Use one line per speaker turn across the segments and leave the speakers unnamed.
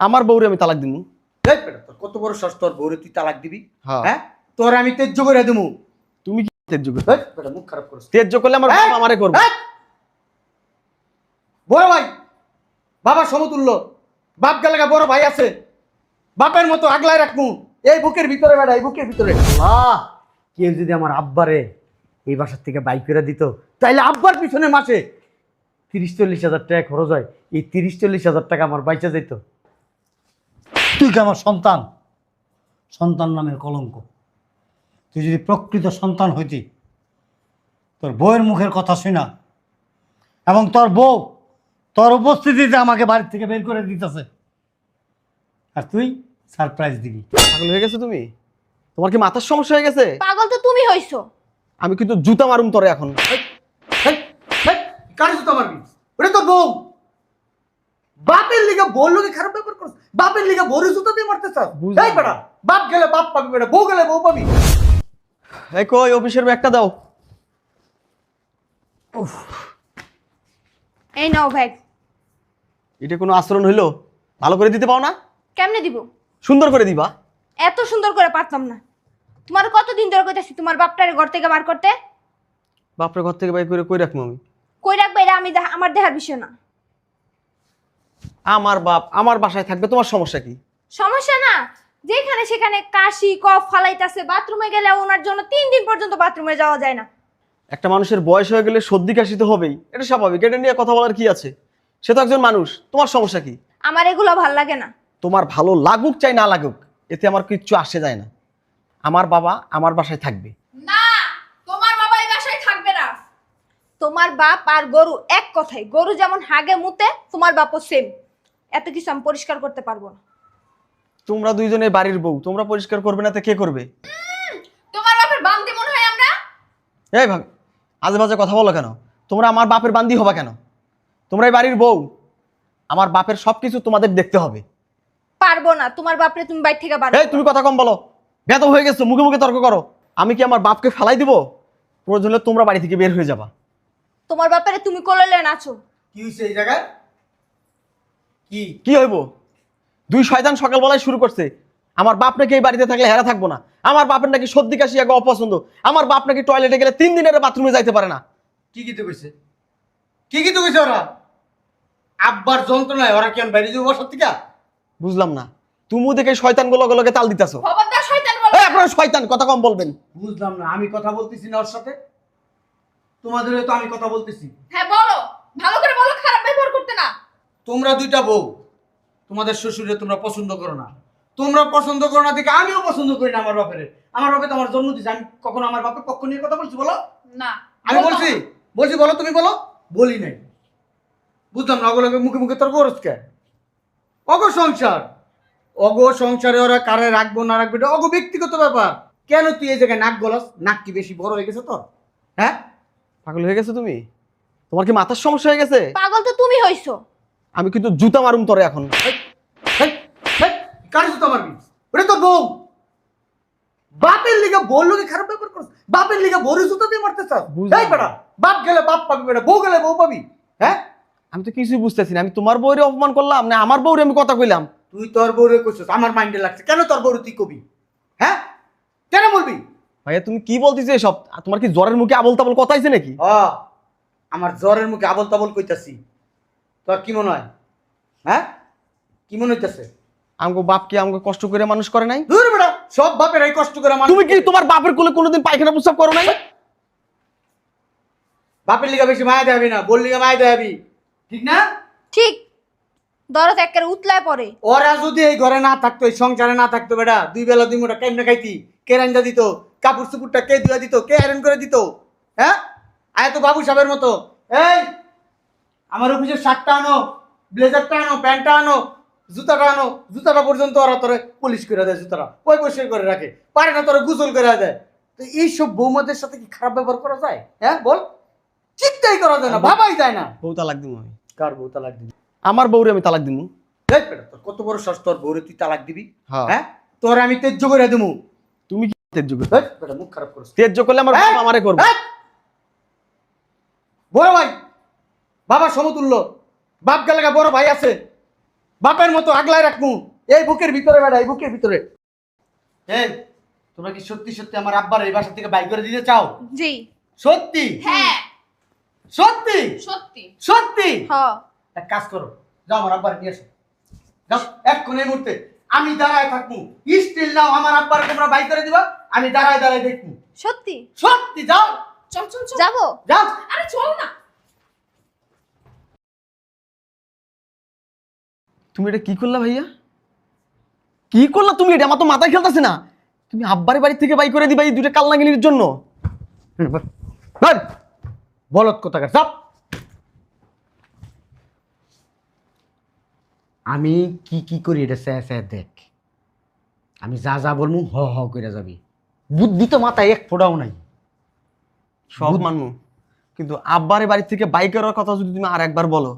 আমার বউরে আমি তালাক দিমু।
এই বেটা তোর কত বড় শ্বাস তোর বউরে তুই তালাক দিবি?
হ্যাঁ।
হ্যাঁ? তোর আমি তেজ্য করে দেবো
তুমি কি তেজ্য করবে
এই বেটা মুখ খারাপ করিস।
তেজ্য করলে আমার বাপ আমারে করবে।
এই! বড় ভাই বাবা সমতুল্য। বাপ গেলে বড় ভাই আছে। বাপের মতো আগলায় রাখমু। এই বুকের ভিতরে বেড়া এই বুকের ভিতরে। আহ কেউ যদি আমার আব্বারে এই বাসার থেকে বাইক করে দিত তাইলে আব্বার পিছনে মাসে তিরিশ চল্লিশ হাজার টাকা খরচ হয়। এই তিরিশ চল্লিশ হাজার টাকা আমার বাইচা যেত
তুই কি আমার সন্তান? সন্তান নামের কলঙ্ক। তুই যদি প্রকৃত সন্তান হইতি তোর বউয়ের মুখের কথা শুনা এবং তোর বউ তোর উপস্থিতিতে আমাকে বাড়ির থেকে বের করে দিতেছে। আর তুই সারপ্রাইজ দিবি।
পাগল হয়ে গেছে তুমি? তোমার কি মাথার সমস্যা হয়ে গেছে?
পাগল তো তুমি হইছো।
আমি কিন্তু জুতা মারুম তোরে এখন।
কার জুতো মারবি? ওটা তো বউ। বাপের লিগে বউ লোকে খারাপ ব্যাপার করছ। বাপের লিগে বউরে জুতো দিয়ে মারতে চাস।
বুঝলাম।
এই বেটা বাপ গেলে বাপ পাবি বেটা বউ গেলে বউ পাবি।
এই কই অফিসের ব্যাগটা দাও।
এই নাও ব্যাগ।
এটা কোনো আচরণ হইল? ভালো করে দিতে পাও না?
কেমনে দিব?
সুন্দর করে দিবা।
এত সুন্দর করে পারতাম না। তোমার কতদিন ধরে কইতাছি তোমার বাপটারে ঘর থেকে বার করতে?
বাপরে ঘর থেকে বাইক করে কই রাখব আমি?
কই রাখবে এটা আমি আমার দেহার বিষয় না।
আমার বাপ আমার বাসায় থাকবে তোমার সমস্যা কি?
সমস্যা না। যেখানে সেখানে কাশি কফ ফালাইতাছে বাথরুমে গেলে ওনার জন্য তিন দিন পর্যন্ত বাথরুমে যাওয়া যায় না।
একটা মানুষের বয়স হয়ে গেলে সর্দি কাশি তো হবেই এটা স্বাভাবিক এটা নিয়ে কথা বলার কি আছে? সে তো একজন মানুষ তোমার সমস্যা কি?
আমার এগুলো ভালো লাগে না।
তোমার ভালো লাগুক চাই না লাগুক এতে আমার কিচ্ছু আসে যায় না। আমার বাবা আমার বাসায় থাকবে।
না তোমার বাবা এই বাসায় থাকবে না। তোমার বাপ আর গরু এক কথাই গরু যেমন হাগে মুতে তোমার বাপও সেম এত কিছু আমি পরিষ্কার করতে পারব না।
তোমরা দুইজনে বাড়ির বউ তোমরা পরিষ্কার করবে না তো কে করবে?
তোমার বাপের বান্দি মনে হয় আমরা?
এই ভাবি আজে বাজে কথা বলো কেন? তোমরা আমার বাপের বান্দি হবা কেন? তোমরা এই বাড়ির বউ আমার বাপের সব কিছু তোমাদের দেখতে হবে।
পারব না তোমার বাপরে তুমি বাইর থেকে বার
এই তুমি কথা কম বলো। ব্যত হয়ে গেছো মুখে মুখে তর্ক করো। আমি কি আমার বাপকে ফেলাই দিব? প্রয়োজন হলে তোমরা বাড়ি থেকে বের হয়ে যাবা।
তোমার বাপেরে তুমি কোলালে নাচো
কি হইছে এই জায়গায়? কি?
কি হইব? দুই শয়তান সকালবেলায় শুরু করছে। আমার বাপ নাকি এই বাড়িতে থাকলে হেরা থাকব না। আমার বাপের নাকি সর্দি কাশি আগে অপছন্দ। আমার বাপ নাকি টয়লেটে গেলে তিন দিনের বাথরুমে যাইতে পারে না।
কি কি তো কইছে? কি কি তো কইছে ওরা? আব্বার যন্ত্রণায় ওরা কেন বাইরে যাব বসার থেকে?
বুঝলাম না। তুমি দেখে শয়তানগুলো গুলোকে তাল দিতেছো।
খবরদার শয়তান
এই আপনারা শয়তান কথা কম বলবেন।
বুঝলাম না আমি কথা বলতেছি না ওর সাথে? তোমাদের তো আমি কথা বলতেছি।
হ্যাঁ বলো ভালো করে বলো খারাপ ব্যবহার করতে না
তোমরা দুইটা বউ তোমাদের শ্বশুরে তোমরা পছন্দ করো না। তোমরা পছন্দ করো না দেখে আমিও পছন্দ করি না আমার বাপের। আমার বাপে তো আমার জন্ম দিচ্ছে আমি কখনো আমার বাপের পক্ষ নিয়ে কথা বলছি বলো?
না
আমি বলছি বলছি বলো তুমি বলো? বলি নাই। বুঝলাম না ওগুলোকে মুখে মুখে তোর করস কে অগ সংসার। অগ সংসারে ওরা কারে রাখব না রাখবে এটা অগ ব্যক্তিগত ব্যাপার। কেন তুই এই জায়গায় নাক গলাস? নাক কি বেশি বড় হয়ে গেছে তোর? হ্যাঁ?
পাগল হয়ে গেছে তুমি? তোমার কি মাথার সমস্যা হয়ে গেছে?
পাগল তো তুমি হইছো।
আমি কিন্তু জুতা মারুম তোরে এখন।
হেই, হেই, হেই, কার জুতো মারবি? ওটা তো বউ। বাপের লিগে বউ লোকে খারাপ ব্যাপার করছ। বাপের লিগে বউরে জুতো দিয়ে মারতে চাস।
বুঝলাম।
বেটা বাপ গেলে বাপ পাবি বেটা বউ গেলে বউ পাবি হ্যাঁ?
আমি তো কিছুই বুঝতেছি না। আমি তোমার বউরে অপমান করলাম না আমার বউরে আমি কথা কইলাম?
তুই তোর বউরে কইছিস আমার মাইন্ডে লাগছে। কেন তোর বউরে তুই কবি? হ্যাঁ? কেন বলবি?
ভাইয়া তুমি কি বলতেছো এসব? তোমার কি জ্বরের মুখে আবল তাবল কথা আছে নাকি?
আমার জ্বরের মুখে আবল তাবল কইতাছি। তোর কি মনে হয়? হ্যাঁ? কি মনে হইতাছে?
আমাকে বাপ কি আমাকে কষ্ট করে মানুষ করে নাই?
দূর বেটা সব বাপের এই কষ্ট করে মানুষ
তুমি কি তোমার বাপের কোলে কোনোদিন পায়খানা প্রস্তাব করো নাই?
বাপের লিগা বেশি মায়া দেখাবি না বোর লিগা মায়া দেখাবি। ঠিক না?
ঠিক। দরদ একের উতলায় পড়ে।
ওরা যদি এই ঘরে না থাকতো এই সংসারে না থাকতো বেটা দুই বেলা দুই মোটা কেমনে খাইতি? কে রান্না দিত? কাপড় চুপুরটা কে ধুয়া দিত? কে আয়রন করে দিত? হ্যাঁ? আয় তো বাবু সাহেবের মতো। এই আমার অফিসের শার্টটা আনো ব্লেজারটা আনো প্যান্টটা আনো জুতাটা আনো জুতাটা পর্যন্ত ওরা তোরে পুলিশ করে দেয় জুতাটা। ওই পরিষ্কার করে রাখে। পারে না তোরা গুজল করে দেয়। তো এইসব বৌমাদের সাথে কি খারাপ ব্যবহার করা যায়? হ্যাঁ বল। চিন্তাই করা যায় না ভাবাই যায় না।
বউ তালাক দিমু আমি।
কার বউ তালাক দিবি?
আমার বউরে আমি তালাক
বেটা, তোর কত বড় শ্বাস তোর বউরে তুই তালাক দিবি?
হ্যাঁ।
হ্যাঁ? তোর আমি তেজ্য করে দেবো
তুমি কি তেজ্য
বেটা, মুখ খারাপ করিস।
তেজ্য করলে আমার আমারে করবে!
বড় ভাই! বাবা সমতুল্য। বাপ গেলে বড় ভাই আছে। বাপের মতো আগলায় রাখব। এই বুকের ভিতরে বেড়া এই বুকের ভিতরে। এই তোমরা কি সত্যি সত্যি আমার আব্বার এই বাসা থেকে বাইক করে দিতে চাও?
জি।
সত্যি?
হ্যাঁ।
সত্যি?
সত্যি।
সত্যি?
হ।
এক কাজ করো যাও আমার আব্বার নিয়ে এসো। যাও এক্ষুন এই মুহূর্তে। আমি দাঁড়ায় থাকব। স্টিল নাও আমার আব্বার তোমরা বাইক করে দিবা। আমি দাঁড়ায় দাঁড়ায় দেখব।
সত্যি?
সত্যি যাও।
চল চল চল।
যাব?
যাও।
আরে চল না।
তুমি এটা কি করলা ভাইয়া? কি করলা তুমি এটা? আমার তো মাথায় খেলতেছে না। তুমি আব্বারের বাড়ি থেকে বাই করে দিবা এই দুটো কালনাগিনীর জন্য।
বল বলত কোথাকার? চাপ আমি কি কি করি এটা স্যার স্যার দেখ। আমি যা যা বলব হ হ করে যাবি। বুদ্ধি তো মাথায় এক ফোটাও নাই।
সব মানু কিন্তু আব্বারের বাড়ি থেকে বাই করার কথা যদি তুমি আর একবার বলো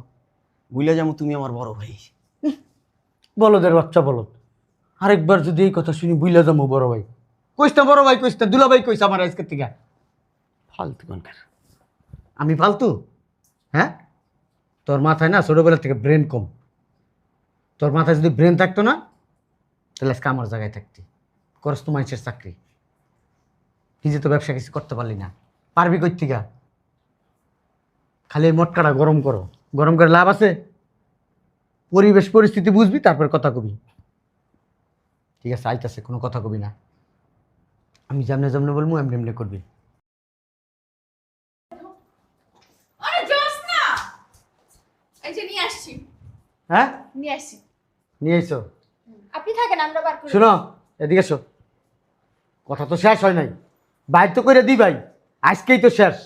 বুঝলে যাব তুমি আমার বড় ভাই।
বলদের বাচ্চা বলদ। আরেকবার যদি এই কথা শুনি বুঝলে যাব বড় ভাই। কইস না বড় ভাই কইস না দুলা ভাই কইস আমার আজকের থেকে। ফালতু কনকার আমি ফালতু? হ্যাঁ? তোর মাথায় না ছোটবেলা থেকে ব্রেন কম। তোর মাথায় যদি ব্রেন থাকতো না তাহলে আজকে আমার জায়গায় থাকতি। করস তো মানুষের চাকরি। নিজে তো ব্যবসা কিছু করতে পারলি না। পারবি কই থেকে? খালি মটকাটা গরম করো। গরম করে লাভ আছে? পরিবেশ পরিস্থিতি বুঝবি তারপর কথা কবি। ঠিক আছে আইতাছে কোনো কথা কবি না। আমি যেমনে যেমনে বলব এমনি এমনি করবি। হ্যাঁ?
নিয়ে আসছি।
নিয়ে এসো।
আপনি থাকেন আমরা বার করে।
শোনো এদিকে এসো। কথা তো শেষ হয় নাই। বাইর তো করে দি ভাই আজকেই তো শেষ।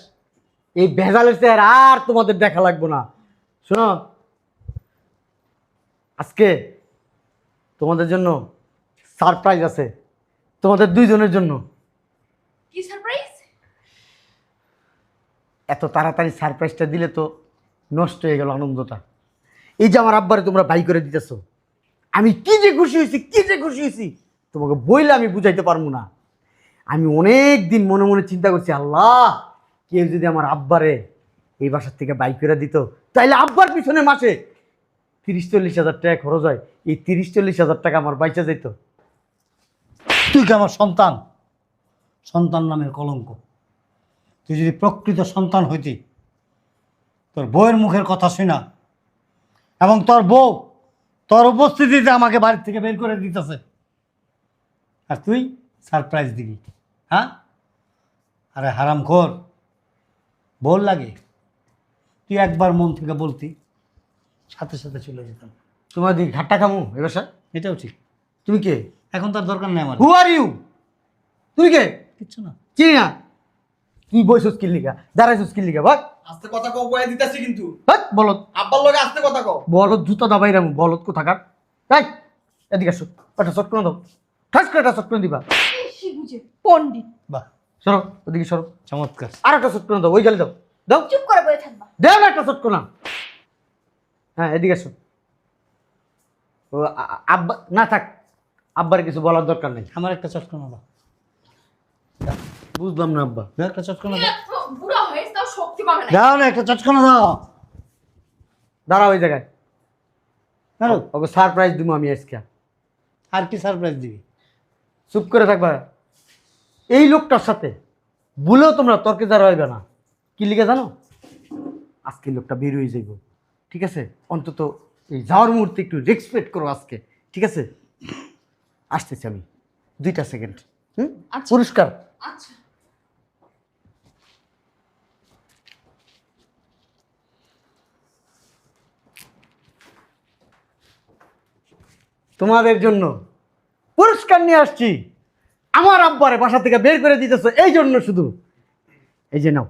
এই ভেজালের আর তোমাদের দেখা লাগবো না। শোনো আজকে তোমাদের জন্য সারপ্রাইজ আছে। তোমাদের দুইজনের জন্য।
কি সারপ্রাইজ?
এত তাড়াতাড়ি সারপ্রাইজটা দিলে তো নষ্ট হয়ে গেল আনন্দটা। এই যে আমার আব্বারে তোমরা বাই করে দিতেছো আমি কি যে খুশি হয়েছি কি যে খুশি হয়েছি তোমাকে বইলে আমি বুঝাইতে পারব না। আমি অনেক দিন মনে মনে চিন্তা করছি আল্লাহ কেউ যদি আমার আব্বারে এই বাসার থেকে বাই করে দিত তাইলে আব্বার পিছনে মাসে তিরিশ চল্লিশ হাজার টাকা খরচ হয়। এই তিরিশ চল্লিশ হাজার টাকা আমার বাইচা যেত
তুই কি আমার সন্তান? সন্তান নামের কলঙ্ক। তুই যদি প্রকৃত সন্তান হইতি, তোর বউয়ের মুখের কথা শুনা এবং তোর বউ তোর উপস্থিতিতে আমাকে বাড়ির থেকে বের করে দিতেছে। আর তুই সারপ্রাইজ দিবি হ্যাঁ? আরে হারাম খোর বল লাগে। তুই একবার মন থেকে বলতি সাথে সাথে চলে যেতাম।
তোমার দিকে ঘাটটা খামু এ বাসা
এটাও ঠিক।
তুমি কে?
এখন তার দরকার নেই আমার।
হু আর ইউ তুমি কে?
কিচ্ছু না।
চিনি না। তুই বইছস দাঁড়াইছস কিল লিগা ভাগ
আস্তে কথা কও কয়ে দিতেছি কিন্তু।
বলত
আব্বার লগে আস্তে কথা কও।
বলত জুতা দাবাই রামু বলত কোথাকার? তাই এদিকে আসো। একটা শট করে দাও। ঠাস করে একটা শট করে দিবা।
বেশি বুঝে পণ্ডিত।
বাহ
সরো ওদিকে সরো।
চমৎকার।
আর একটা শট করে দাও ওই গেলে দাও। দাও।
চুপ করে বসে থাকবা।
দেও না একটা শট না হ্যাঁ এদিকে আসো। ও আব্বা না থাক আব্বার কিছু বলার দরকার নেই।
আমার একটা চটকনা দাও
বুঝলাম না আব্বা।
দাও একটা চটকনা দাও
বুড়া হয়েছে তাও শক্তি পাবে না।
দাও না একটা চটকনা দাও
দাঁড়াও ওই জায়গায়।
দাঁড়াও।
ওকে সারপ্রাইজ দিব আমি আজকে।
আর কি সারপ্রাইজ দিবি?
চুপ করে থাকবা এই লোকটার সাথে ভুলেও তোমরা তর্কে যারা হইবে না। কি লিখে জানো? আজকে লোকটা বের হয়ে যাইব। ঠিক আছে? অন্তত এই যাওয়ার মুহূর্তে একটু রেসপেক্ট করো আজকে ঠিক আছে? আসতেছি আমি দুইটা সেকেন্ড হুম?
আচ্ছা।
পুরস্কার
আচ্ছা।
তোমাদের জন্য পুরস্কার নিয়ে আসছি। আমার আব্বারে বাসা থেকে বের করে দিতেছো এই জন্য শুধু। এই যে নাও।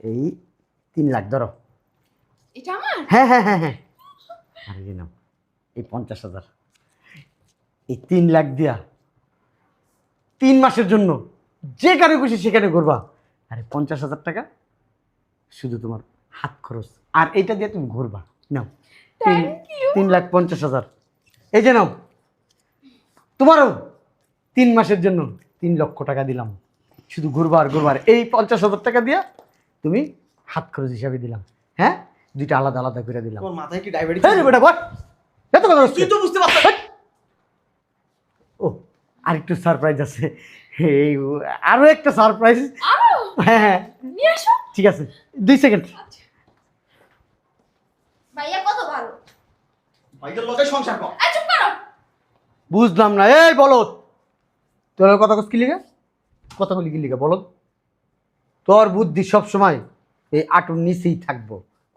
এই তিন লাখ ধরো।
এটা আমার?
হ্যাঁ হ্যাঁ হ্যাঁ হ্যাঁ। আর এই নাও এই পঞ্চাশ হাজার। এই তিন লাখ দিয়া। তিন মাসের জন্য যে কারও খুশি সেখানে ঘুরবা। আরে পঞ্চাশ হাজার টাকা শুধু তোমার হাত খরচ। আর এইটা দিয়ে তুমি ঘুরবা। নাও। তিন তিন লাখ পঞ্চাশ হাজার। এই যে নাও। তোমারও তিন মাসের জন্য তিন লক্ষ টাকা দিলাম। শুধু ঘুরবার ঘুরবার এই পঞ্চাশ হাজার টাকা দিয়া তুমি হাত খরচ হিসাবে দিলাম। হ্যাঁ? দুইটা আলাদা আলাদা করে দিলাম।
তোমার মাথায় কি ডায়াবেটিস
এই রে বেটা বট এত কথা
তুই তো বুঝতে পারছিস।
ও আরেকটু সারপ্রাইজ আছে। এই আরও একটা সারপ্রাইজ হ্যাঁ হ্যাঁ।
নিয়ে আসো।
ঠিক আছে। দুই সেকেন্ড
ভাইয়া কত ভালো?
ভাইদের লোকে সংসার কর।
এই চুপ করো।
বুঝলাম না। এই বলো। তোর কথা কস কি লিখা? কথা বলি কি লিখা বলো। তোর বুদ্ধি সব সময় এই আটুর নিচেই থাকব।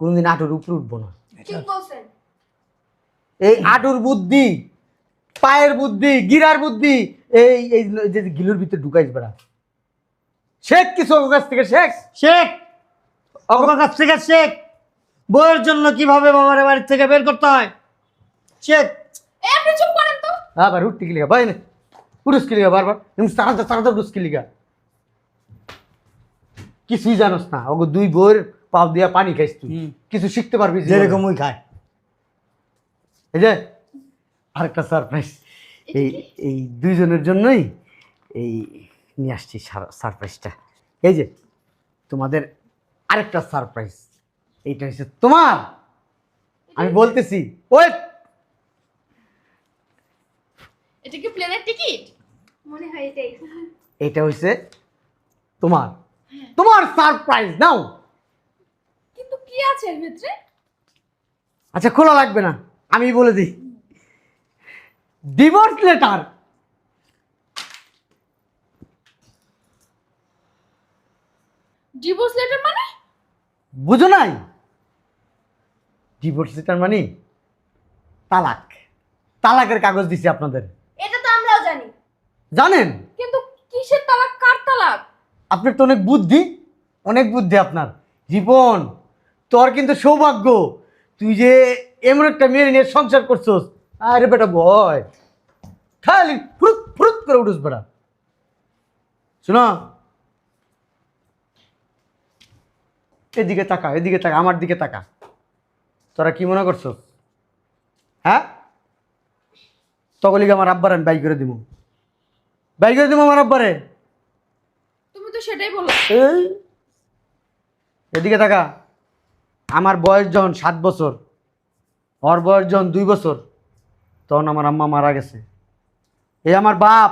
কোনোদিন আটুর উপরে উঠবো না। এই আটুর বুদ্ধি পায়ের বুদ্ধি গিরার বুদ্ধি এই এই যে গিলুর ভিতরে ঢুকাইস বেড়া। শেখ কিছু ওর কাছ থেকে? শেখ?
শেখ! অগর কাছ থেকে শেখ! বইয়ের জন্য কীভাবে বাবার বাড়ির থেকে বের করতে হয়? শেখ!
এই আপনি চুপ করেন তো।
আবার উঠতে ভাই না কি বারবার। এমন তাড়াতাড়ি তাড়াতাড়ি উঠুস কি লিখা কিছুই জানোস না। ওগো দুই বইয়ের পাও দিয়া পানি খাইস তুই। কিছু শিখতে পারবি
যেরকম ওই খায়।
এই যে আরেকটা সারপ্রাইজ এই এই দুইজনের জন্যই এই নিয়ে আসছি সারপ্রাইজটা এই যে তোমাদের আরেকটা সারপ্রাইজ এইটা হচ্ছে তোমার। আমি বলতেছি ওয়েট
এটা কি প্লেনের টিকিট
মনে হয় এটাই।
এটা হচ্ছে তোমার। তোমার সারপ্রাইজ নাও!
কি আছে এর ভিতরে?
আচ্ছা খোলা লাগবে না আমি বলে দিই। ডিভোর্স লেটার
ডিভোর্স লেটার মানে?
বুঝো নাই? ডিভোর্স লেটার মানে? তালাক। তালাকের কাগজ দিছি আপনাদের।
এটা তো আমরাও জানি।
জানেন?
কিন্তু কিসের তালাক? কার তালাক?
আপনার তো অনেক বুদ্ধি অনেক বুদ্ধি আপনার। জীবন তোর কিন্তু সৌভাগ্য। তুই যে এমন একটা মেয়ে নিয়ে সংসার করছোস। আরে বেটা ভয়। খালি ফুরুত ফুরুত করে উঠুস বেটা। শোনো। এদিকে তাকা এদিকে তাকা আমার দিকে তাকা। তোরা কি মনে করছস? হ্যাঁ? তকলিকে আমার আব্বার আমি বাই করে দিব বাই করে দিব আমার আব্বারে।
তুমি তো সেটাই বলো।
এই। এদিকে তাকা। আমার বয়স যখন সাত বছর, ওর বয়স যখন দুই বছর, তখন আমার আম্মা মারা গেছে। এই আমার বাপ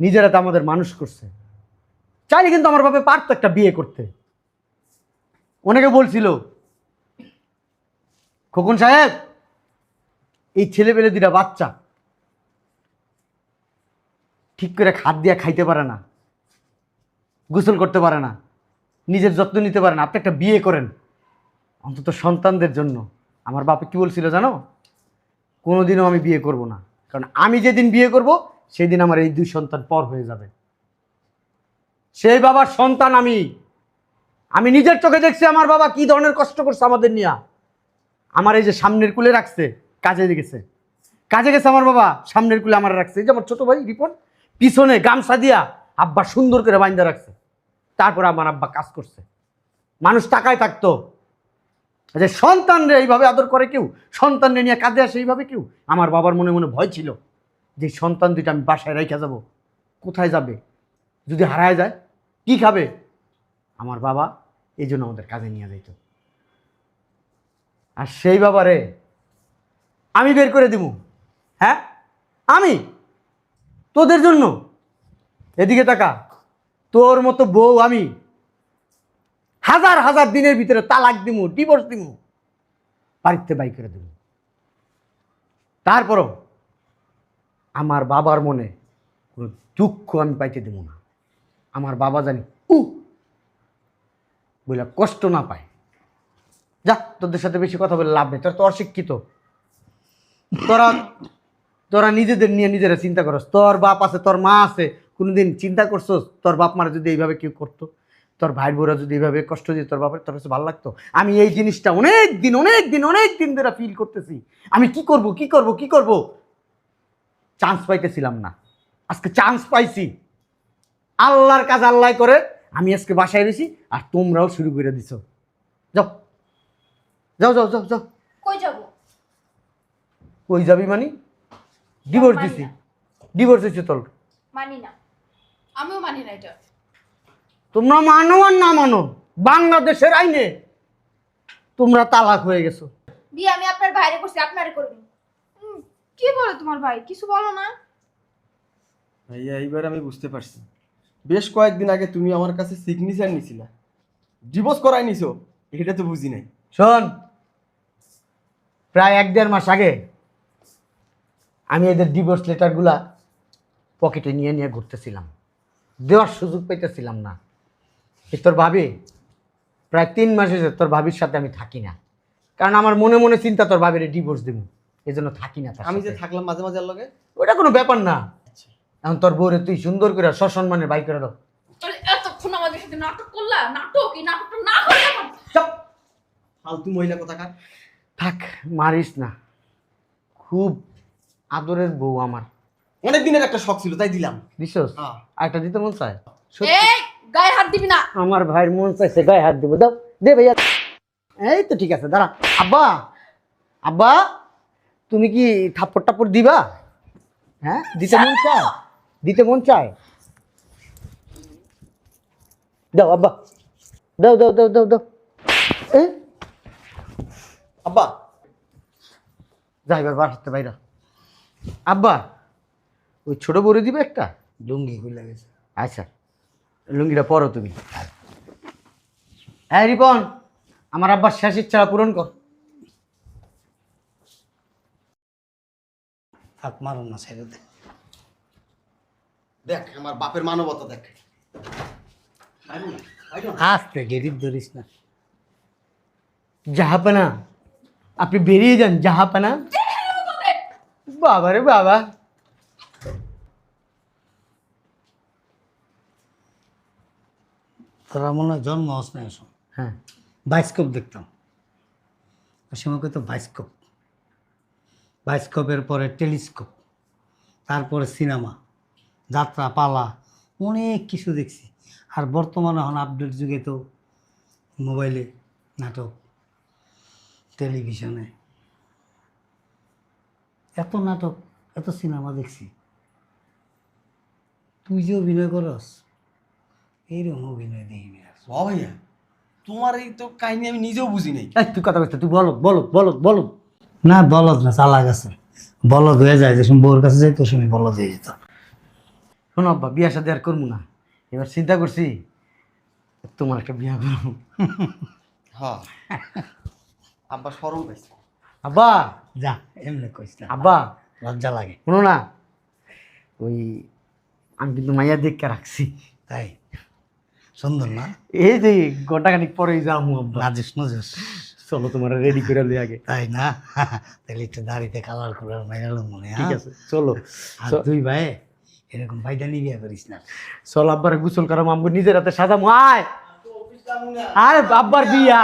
নিজেরা তো আমাদের মানুষ করছে। চাইলে কিন্তু আমার বাপে পারতো একটা বিয়ে করতে। অনেকে বলছিল, খোকন সাহেব, এই ছেলে পেলে দুটা বাচ্চা, ঠিক করে খাদ দিয়া খাইতে পারে না, গোসল করতে পারে না। নিজের যত্ন নিতে পারেন, আপনি একটা বিয়ে করেন। অন্তত সন্তানদের জন্য। আমার বাপে কি বলছিল জানো? কোনোদিনও আমি বিয়ে করব না। কারণ আমি যেদিন বিয়ে করব, সেদিন আমার এই দুই সন্তান পর হয়ে যাবে। সেই বাবার সন্তান আমি। আমি নিজের চোখে দেখছি আমার বাবা কি ধরনের কষ্ট করছে আমাদের নিয়ে। আমার এই যে সামনের কুলে রাখছে, কাজে গেছে কাজে গেছে আমার বাবা, সামনের কুলে আমার রাখছে। এই যে আমার ছোট ভাই রিপন, পিছনে গামছা দিয়া আব্বা সুন্দর করে বাইন্দা রাখছে। তারপর আমার আব্বা কাজ করছে। মানুষ টাকায় থাকতো। যে সন্তানরে এইভাবে আদর করে কেউ? সন্তানরে নিয়ে কাঁদে আসে এইভাবে কেউ? আমার বাবার মনে মনে ভয় ছিল যে সন্তান দুইটা আমি বাসায় রেখে যাব। কোথায় যাবে? যদি হারায় যায়, কি খাবে? আমার বাবা এই জন্য আমাদের কাজে নিয়ে যাইত। আর সেই বাবারে আমি বের করে দিব। হ্যাঁ? আমি? তোদের জন্য? এদিকে তাকা। তোর মতো বউ আমি হাজার হাজার দিনের ভিতরে তালাক দিমু ডিভোর্স দিমু, বাড়িতে বাই করে দেবো তারপরও আমার বাবার মনে কোনো দুঃখ আমি পাইতে দেবো না। আমার বাবা জানি উ বলে কষ্ট না পায়। যা, তোদের সাথে বেশি কথা বলে লাভ নেই, তোরা তো অশিক্ষিত। তোরা তোরা নিজেদের নিয়ে নিজেরা চিন্তা করস, তোর বাপ আছে, তোর মা আছে কোনোদিন চিন্তা করছ তোর বাপ মারা যদি এইভাবে কেউ করতো তোর ভাই বোরা যদি এইভাবে কষ্ট দিত তোর বাপের তোর কাছে ভালো লাগতো? আমি এই জিনিসটা অনেক দিন অনেক দিন অনেক দিন ধরে ফিল করতেছি। আমি কি করব কি করব কি করব? চান্স পাইতেছিলাম না। আজকে চান্স পাইছি। আল্লাহর কাজ আল্লাহ করে আমি আজকে বাসায় রয়েছি আর তোমরাও শুরু করে দিছো। যাও। যাও যাও যাও যাও।
কই যাব?
কই যাবি মানে? ডিভোর্স দিছি। ডিভোর্স হয়েছে তোর।
মানি না।
আমিও মানি না এটা।
তোমরা মানো আর না মানো বাংলাদেশের আইনে তোমরা তালাক হয়ে গেছো।
বিয়ে আমি আপনার বাইরে করছি আপনারে করবি।
উম, কি বলে তোমার ভাই? কিছু বলো না।
ভাইয়া এইবার আমি বুঝতে পারছি। বেশ কয়েকদিন আগে তুমি আমার কাছে সিগনেচার নিছিলা। ডিভোর্স করাই নিছো এটা তো বুঝি নাই।
শোন প্রায় এক দেড় মাস আগে আমি এদের ডিভোর্স লেটারগুলা পকেটে নিয়ে নিয়ে ঘুরতেছিলাম। দেওয়ার সুযোগ পেতেছিলাম না। তোর ভাবি প্রায় তিন মাস হয়েছে তোর ভাবির সাথে আমি থাকি না। কারণ আমার মনে মনে চিন্তা তোর ভাবির ডিভোর্স দেব এই জন্য থাকি না
আমি যে থাকলাম মাঝে মাঝে আর লগে?
ওটা কোনো ব্যাপার না। এখন তোর বউরে তুই সুন্দর করে সসম্মানের বাই করে দাও।
এতক্ষণ আমাদের সাথে নাটক করলা? নাটক? এই নাটকটা না করে
ফালতু মহিলা কোথাকার।
থাক মারিস না। খুব আদরের বউ আমার।
অনেক দিনের একটা শখ ছিল তাই দিলাম।
বিশ্বাস
হ্যাঁ।
একটা দিতে মন চায়?
এই গায়ে হাত দিবি না।
আমার ভাইয়ের মন চাইছে গায়ে হাত দিব। দাও দে ভাইয়া। এই তো ঠিক আছে দাঁড়া। আব্বা আব্বা তুমি কি থাপ্পড় টাপ্পড় দিবা? হ্যাঁ দিতে মন চায়? দিতে মন চায়? দাও আব্বা। দাও দাও দাও দাও দাও। এ
আব্বা।
যা এবার বার হাতে বাইরা আব্বা ওই ছোট বড়ি দিবে একটা?
লুঙ্গি খুলে গেছে।
আচ্ছা লুঙ্গিটা পরো তুমি। হ্যাঁ রিপন আমার আব্বার শেষ ইচ্ছা পূরণ কর।
হাত মারুন না ছেড়ে দে।
দেখ আমার বাপের মানবতা দেখ।
আস্তে গেরিব ধরিস না?
জাহাপানা আপনি বেরিয়ে যান জাহাপানা। বাবা রে বাবা।
তোরা মনে হয় জন্ম হস না এসব
হ্যাঁ।
বাইস্কোপ দেখতাম। সময় তো বাইস্কোপ। বাইস্কোপের পরে টেলিস্কোপ তারপরে সিনেমা যাত্রা পালা অনেক কিছু দেখছি। আর বর্তমানে এখন আপডেট যুগে তো মোবাইলে নাটক টেলিভিশনে এত নাটক এত সিনেমা দেখছি। তুই যে অভিনয় করস এইরকম অভিনয় দেখি
ও ভাইয়া তোমার এই তো কাহিনী আমি নিজেও বুঝি নাই।
এই তুই কথা বলতে তুই বলো বলো বলো বলো
না বলদ না চালাক আছে। বলদ হয়ে যায় যে সময় বউর কাছে যাই তো সময় বলদ হয়ে যেত।
শোনো আব্বা বিয়া সাথে আর করব না। এবার চিন্তা করছি তোমার একটা বিয়া করব।
হ্যাঁ। আব্বা সরম পাইছে।
আব্বা!
যা এমনি কইস না।
আব্বা!
লজ্জা লাগে।
শোনো না ওই আমি কিন্তু মাইয়া দেখকে রাখছি।
তাই? সুন্দর না?
এই যে ঘন্টাখানিক পরেই যাব আব্বা।
নাজিস নজিস।
চলো তোমার রেডি করে লই আগে।
তাই না? তাহলে একটু দাড়িতে কালার করে মেরালো মনে
ঠিক
হ্যাঁ?
আছে চলো।
আর দুই ভাই এরকম ভাইদানি বিয়ে করিস না।
চল আব্বার গোসল করাম আমগো নিজের হাতে সাজাম আয়। আরে আব্বার বিয়া।